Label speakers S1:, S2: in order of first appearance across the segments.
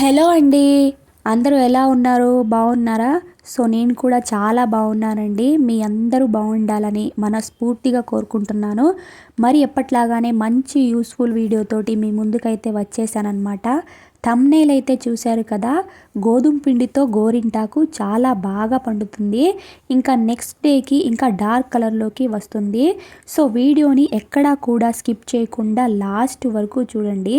S1: Hello అండి. అందరూ ఎలా ఉన్నారు? బాగున్నారా? సో నేను కూడా చాలా బాగున్నానండి. మీ అందరూ బాగుండాలని మనస్ఫూర్తిగా కోరుకుంటున్నాను. మరి ఎప్పట్లాగానే మంచి యూస్ఫుల్ వీడియోతోటి మీ ముందుకైతే వచ్చేసానమాట తమ్నేల్ అయితే చూశారు కదా గోధుమ పిండితో గోరింటాకు చాలా బాగా పండుతుంది. ఇంకా నెక్స్ట్ డేకి ఇంకా డార్క్ కలర్లోకి వస్తుంది. సో వీడియోని ఎక్కడా కూడా స్కిప్ చేయకుండా లాస్ట్ వరకు చూడండి.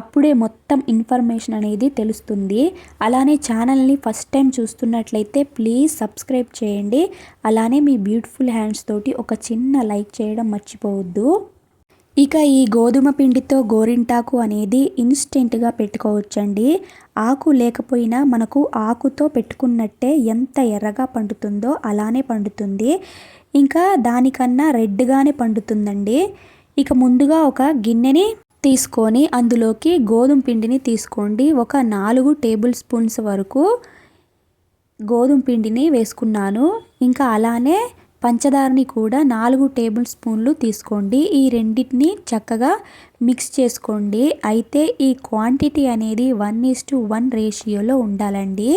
S1: అప్పుడే మొత్తం ఇన్ఫర్మేషన్ అనేది తెలుస్తుంది. అలానే ఛానల్ని ఫస్ట్ టైం చూస్తున్నట్లయితే ప్లీజ్ సబ్స్క్రైబ్ చేయండి. అలానే మీ బ్యూటిఫుల్ హ్యాండ్స్ తోటి ఒక చిన్న లైక్ చేయడం మర్చిపోవద్దు. ఇక ఈ గోధుమ పిండితో గోరింటాకు అనేది ఇన్స్టెంట్గా పెట్టుకోవచ్చండి. ఆకు లేకపోయినా మనకు ఆకుతో పెట్టుకున్నట్టే ఎంత ఎర్రగా పండుతుందో అలానే పండుతుంది. ఇంకా దానికన్నా రెడ్గానే పండుతుందండి. ఇక ముందుగా ఒక గిన్నెని తీసుకొని అందులోకి గోధుమ పిండిని తీసుకోండి. ఒక నాలుగు టేబుల్ స్పూన్స్ వరకు గోధుమ పిండిని వేసుకున్నాను. ఇంకా అలానే పంచదారని కూడా నాలుగు టేబుల్ స్పూన్లు తీసుకోండి. ఈ రెండింటిని చక్కగా మిక్స్ చేసుకోండి. అయితే ఈ క్వాంటిటీ అనేది వన్ ఈస్ టు వన్ రేషియోలో ఉండాలండి.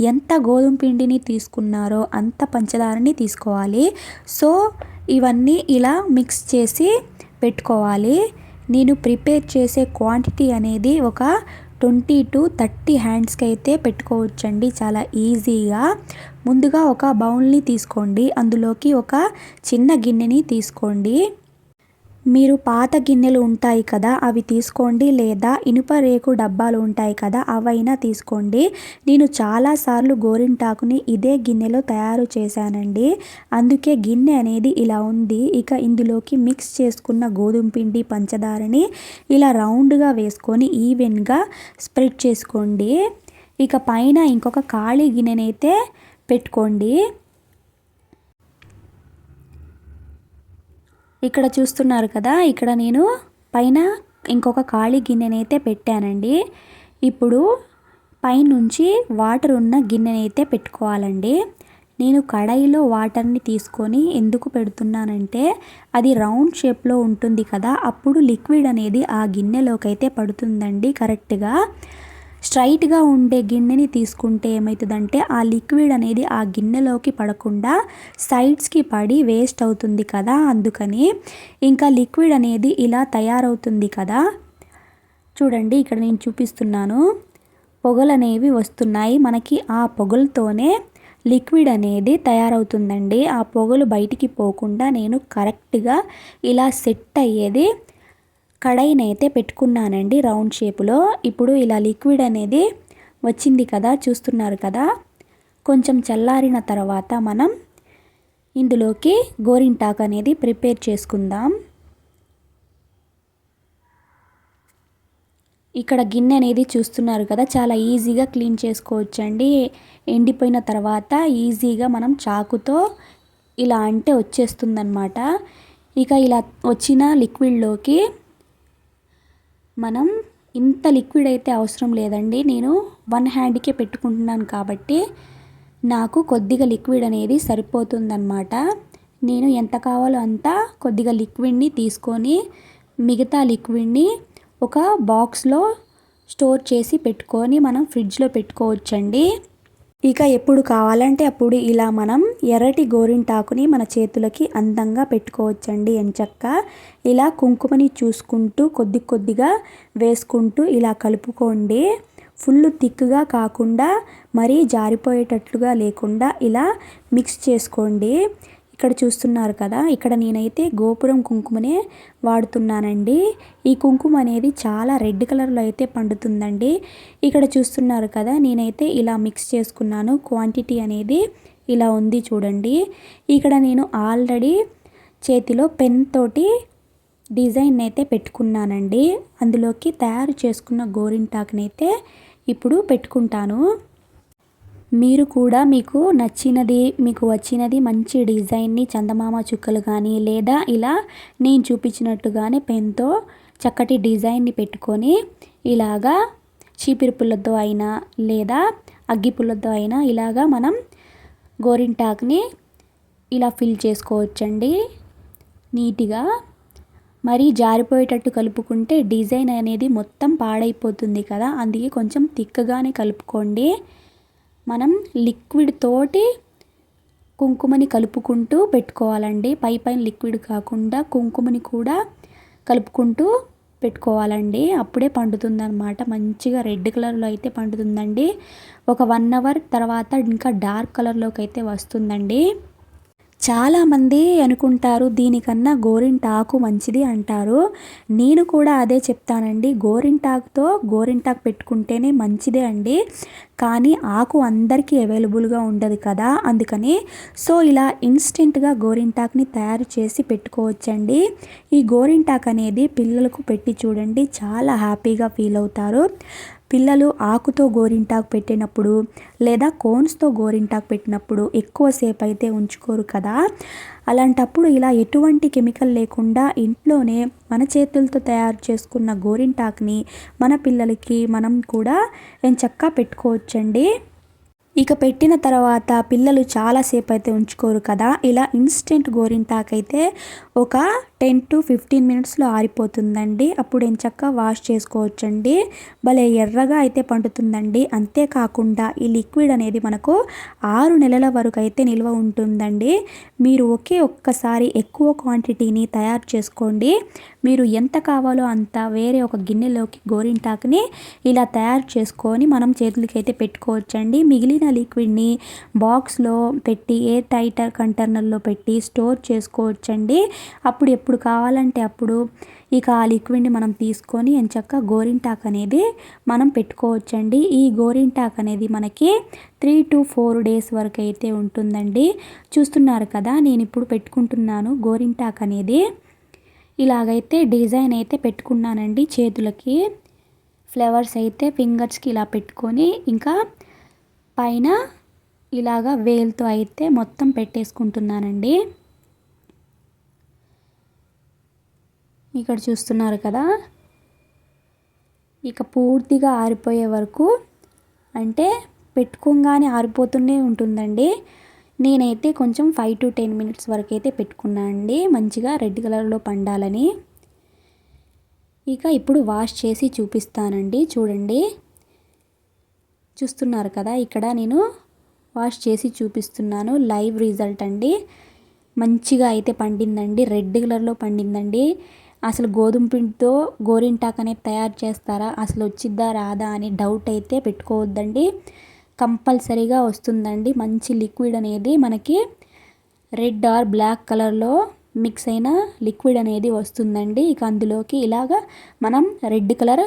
S1: ఎంత గోధుమ పిండిని తీసుకున్నారో అంత పంచదారని తీసుకోవాలి. సో ఇవన్నీ ఇలా మిక్స్ చేసి పెట్టుకోవాలి. నేను ప్రిపేర్ చేసే క్వాంటిటీ అనేది ఒక ట్వంటీ టు థర్టీ హ్యాండ్స్కి అయితే పెట్టుకోవచ్చండి. చాలా ఈజీగా. ముందుగా ఒక బౌల్ని తీసుకోండి. అందులోకి ఒక చిన్న గిన్నెని తీసుకోండి. మీరు పాత గిన్నెలు ఉంటాయి కదా అవి తీసుకోండి. లేదా ఇనుప రేకు డబ్బాలు ఉంటాయి కదా అవైనా తీసుకోండి. నేను చాలాసార్లు గోరింటాకుని ఇదే గిన్నెలో తయారు చేశానండి. అందుకే గిన్నె అనేది ఇలా ఉంది. ఇక ఇందులోకి మిక్స్ చేసుకున్న గోధుమ పిండి పంచదారని ఇలా రౌండ్గా వేసుకొని ఈవెన్గా స్ప్రెడ్ చేసుకోండి. ఇక పైన ఇంకొక ఖాళీ గిన్నెనైతే పెట్టుకోండి. ఇక్కడ చూస్తున్నారు కదా ఇక్కడ నేను పైన ఇంకొక ఖాళీ గిన్నెనైతే పెట్టానండి. ఇప్పుడు పైనుంచి వాటర్ ఉన్న గిన్నెనైతే పెట్టుకోవాలండి. నేను కడాయిలో వాటర్ని తీసుకొని ఎందుకు పెడుతున్నానంటే అది రౌండ్ షేప్లో ఉంటుంది కదా అప్పుడు లిక్విడ్ అనేది ఆ గిన్నెలోకి అయితే పడుతుందండి కరెక్ట్గా. స్ట్రైట్గా ఉండే గిన్నెని తీసుకుంటే ఏమవుతుందంటే ఆ లిక్విడ్ అనేది ఆ గిన్నెలోకి పడకుండా సైడ్స్కి పడి వేస్ట్ అవుతుంది కదా అందుకని ఇంకా లిక్విడ్ అనేది ఇలా తయారవుతుంది కదా. చూడండి ఇక్కడ నేను చూపిస్తున్నాను. పొగలు అనేవి వస్తున్నాయి. మనకి ఆ పొగలతోనే లిక్విడ్ అనేది తయారవుతుందండి. ఆ పొగలు బయటికి పోకుండా నేను కరెక్ట్గా ఇలా సెట్ అయ్యేది కడాయిని అయితే పెట్టుకున్నానండి రౌండ్ షేపులో. ఇప్పుడు ఇలా లిక్విడ్ అనేది వచ్చింది కదా చూస్తున్నారు కదా. కొంచెం చల్లారిన తర్వాత మనం ఇందులోకి గోరింటాక్ అనేది ప్రిపేర్ చేసుకుందాం. ఇక్కడ గిన్నె అనేది చూస్తున్నారు కదా చాలా ఈజీగా క్లీన్ చేసుకోవచ్చండి. ఎండిపోయిన తర్వాత ఈజీగా మనం చాకుతో ఇలా అంటే వచ్చేస్తుందన్నమాట. ఇక ఇలా వచ్చిన లిక్విడ్లోకి మనం ఇంత లిక్విడ్ అయితే అవసరం లేదండి. నేను వన్ హ్యాండ్కే పెట్టుకుంటున్నాను కాబట్టి నాకు కొద్దిగా లిక్విడ్ అనేది సరిపోతుందన్నమాట. నేను ఎంత కావాలో అంత కొద్దిగా లిక్విడ్ని తీసుకొని మిగతా లిక్విడ్ని ఒక బాక్స్లో స్టోర్ చేసి పెట్టుకొని మనం ఫ్రిడ్జ్లో పెట్టుకోవచ్చండి. ఇక ఎప్పుడు కావాలంటే అప్పుడు ఇలా మనం ఎర్రటి గోరింటాకుని మన చేతులకి అందంగా పెట్టుకోవచ్చండి ఎంచక్క ఇలా కుంకుమని చూసుకుంటూ కొద్ది కొద్దిగా వేసుకుంటూ ఇలా కలుపుకోండి. ఫుల్ థిక్గా కాకుండా మరీ జారిపోయేటట్లుగా లేకుండా ఇలా మిక్స్ చేసుకోండి. ఇక్కడ చూస్తున్నారు కదా ఇక్కడ నేనైతే గోపురం కుంకుమనే వాడుతున్నానండి. ఈ కుంకుమ అనేది చాలా రెడ్ కలర్లో అయితే పండుతుందండి. ఇక్కడ చూస్తున్నారు కదా నేనైతే ఇలా మిక్స్ చేసుకున్నాను. క్వాంటిటీ అనేది ఇలా ఉంది చూడండి. ఇక్కడ నేను ఆల్రెడీ చేతిలో పెన్ తోటి డిజైన్ అయితే పెట్టుకున్నానండి. అందులోకి తయారు చేసుకున్న గోరింటాకునైతే ఇప్పుడు పెట్టుకుంటాను. మీరు కూడా మీకు నచ్చినది మీకు వచ్చినది మంచి డిజైన్ని చందమామ చుక్కలు కానీ లేదా ఇలా నేను చూపించినట్టుగానే పెన్తో చక్కటి డిజైన్ని పెట్టుకొని ఇలాగా చీపిరి పుల్లతో అయినా లేదా అగ్గి పుల్లతో అయినా ఇలాగా మనం గోరింటాక్ని ఇలా ఫిల్ చేసుకోవచ్చండి. నీట్గా. మరి జారిపోయేటట్టు కలుపుకుంటే డిజైన్ అనేది మొత్తం పాడైపోతుంది కదా అందుకే కొంచెం తిక్కగానే కలుపుకోండి. మనం లిక్విడ్ తోటి కుంకుమని కలుపుకుంటూ పెట్టుకోవాలండి. పై పైన లిక్విడ్ కాకుండా కుంకుమని కూడా కలుపుకుంటూ పెట్టుకోవాలండి. అప్పుడే పండుతుందన్నమాట. మంచిగా రెడ్ కలర్లో అయితే పండుతుందండి. ఒక వన్ అవర్ తర్వాత ఇంకా డార్క్ కలర్లోకి అయితే వస్తుందండి. చాలామంది అనుకుంటారు దీనికన్నా గోరింటాకు మంచిది అంటారు. నేను కూడా అదే చెప్తానండి. గోరింటాకుతో గోరింటాకు పెట్టుకుంటేనే మంచిదే అండి. కానీ ఆకు అందరికీ అవైలబుల్గా ఉండదు కదా. అందుకని సో ఇలా ఇన్స్టెంట్గా గోరింటాకుని తయారు చేసి పెట్టుకోవచ్చండి. ఈ గోరింటాక్ అనేది పిల్లలకు పెట్టి చూడండి చాలా హ్యాపీగా ఫీల్ అవుతారు. పిల్లలు ఆకుతో గోరింటాకు పెట్టినప్పుడు లేదా కోన్స్తో గోరింటాకు పెట్టినప్పుడు ఎక్కువసేపు అయితే ఉంచుకోరు కదా? అలాంటప్పుడు ఇలా ఎటువంటి కెమికల్ లేకుండా ఇంట్లోనే మన చేతులతో తయారు చేసుకున్న గోరింటాకుని మన పిల్లలకి మనం కూడా చక్కగా పెట్టుకోవచ్చండి? ఇక పెట్టిన తర్వాత పిల్లలు చాలాసేపు అయితే ఉంచుకోరు కదా? ఇలా ఇన్స్టెంట్ గోరింటాకైతే అయితే ఒక టెన్ టు ఫిఫ్టీన్ మినిట్స్లో ఆరిపోతుందండి. అప్పుడు ఎంచక్క వాష్ చేసుకోవచ్చండి. భలే ఎర్రగా అయితే పండుతుందండి. అంతేకాకుండా ఈ లిక్విడ్ అనేది మనకు ఆరు నెలల వరకు అయితే నిల్వ ఉంటుందండి. మీరు ఒకే ఒక్కసారి ఎక్కువ క్వాంటిటీని తయారు చేసుకోండి. మీరు ఎంత కావాలో అంత వేరే ఒక గిన్నెలోకి గోరింటాకుని ఇలా తయారు చేసుకొని మనం చేతులకి అయితే పెట్టుకోవచ్చండి. మిగిలిన లిక్విడ్ని బాక్స్లో పెట్టి ఎయిర్ టైటర్ కంటైనర్లో పెట్టి స్టోర్ చేసుకోవచ్చండి. అప్పుడు ఎప్పుడు ఎప్పుడు కావాలంటే అప్పుడు ఇక ఆ లిక్విడ్ని మనం తీసుకొని ఎంచక్క గోరింటాక్ అనేది మనం పెట్టుకోవచ్చండి. ఈ గోరింటాక్ అనేది మనకి త్రీ టు ఫోర్ డేస్ వరకు అయితే ఉంటుందండి. చూస్తున్నారు కదా నేను ఇప్పుడు పెట్టుకుంటున్నాను గోరింటాక్ అనేది. ఇలాగైతే డిజైన్ అయితే పెట్టుకున్నానండి చేతులకి. ఫ్లవర్స్ అయితే ఫింగర్స్కి ఇలా పెట్టుకొని ఇంకా పైన ఇలాగా వేల్తో అయితే మొత్తం పెట్టేసుకుంటున్నానండి. ఇక్కడ చూస్తున్నారు కదా? ఇక పూర్తిగా ఆరిపోయే వరకు అంటే పెట్టుకోగానే ఆరిపోతూనే ఉంటుందండి. నేనైతే కొంచెం ఫైవ్ టు టెన్ మినిట్స్ వరకు అయితే పెట్టుకున్నా అండి. మంచిగా రెడ్ కలర్లో పండాలని. ఇక ఇప్పుడు వాష్ చేసి చూపిస్తానండి. చూడండి. చూస్తున్నారు కదా ఇక్కడ నేను వాష్ చేసి చూపిస్తున్నాను. లైవ్ రిజల్ట్ అండి. మంచిగా అయితే పండిందండి. రెడ్ కలర్లో పండిందండి. అసలు గోధుమ పిండితో గోరింటాక్ అనేది తయారు చేస్తారా? అసలు వచ్చిద్దా రాదా అని డౌట్ అయితే పెట్టుకోవద్దండి. కంపల్సరీగా వస్తుందండి. మంచి లిక్విడ్ అనేది మనకి రెడ్ ఆర్ బ్లాక్ కలర్లో మిక్స్ అయిన లిక్విడ్ అనేది వస్తుందండి. ఇక అందులోకి ఇలాగ మనం రెడ్ కలర్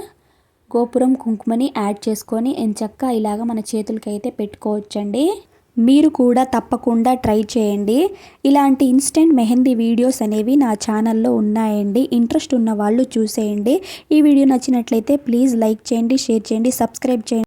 S1: గోపురం కుంకుమని యాడ్ చేసుకొని ఎంచక్క ఇలాగ మన చేతులకైతే పెట్టుకోవచ్చండి. మీరు కూడా తప్పకుండా ట్రై చేయండి. ఇలాంటి ఇన్స్టెంట్ మెహందీ వీడియోస్ అనేవి నా ఛానల్లో ఉన్నాయండి. ఇంట్రెస్ట్ ఉన్న వాళ్ళు చూసేయండి. ఈ వీడియో నచ్చినట్లయితే ప్లీజ్ లైక్ చేయండి షేర్ చేయండి సబ్స్క్రైబ్ చేయండి.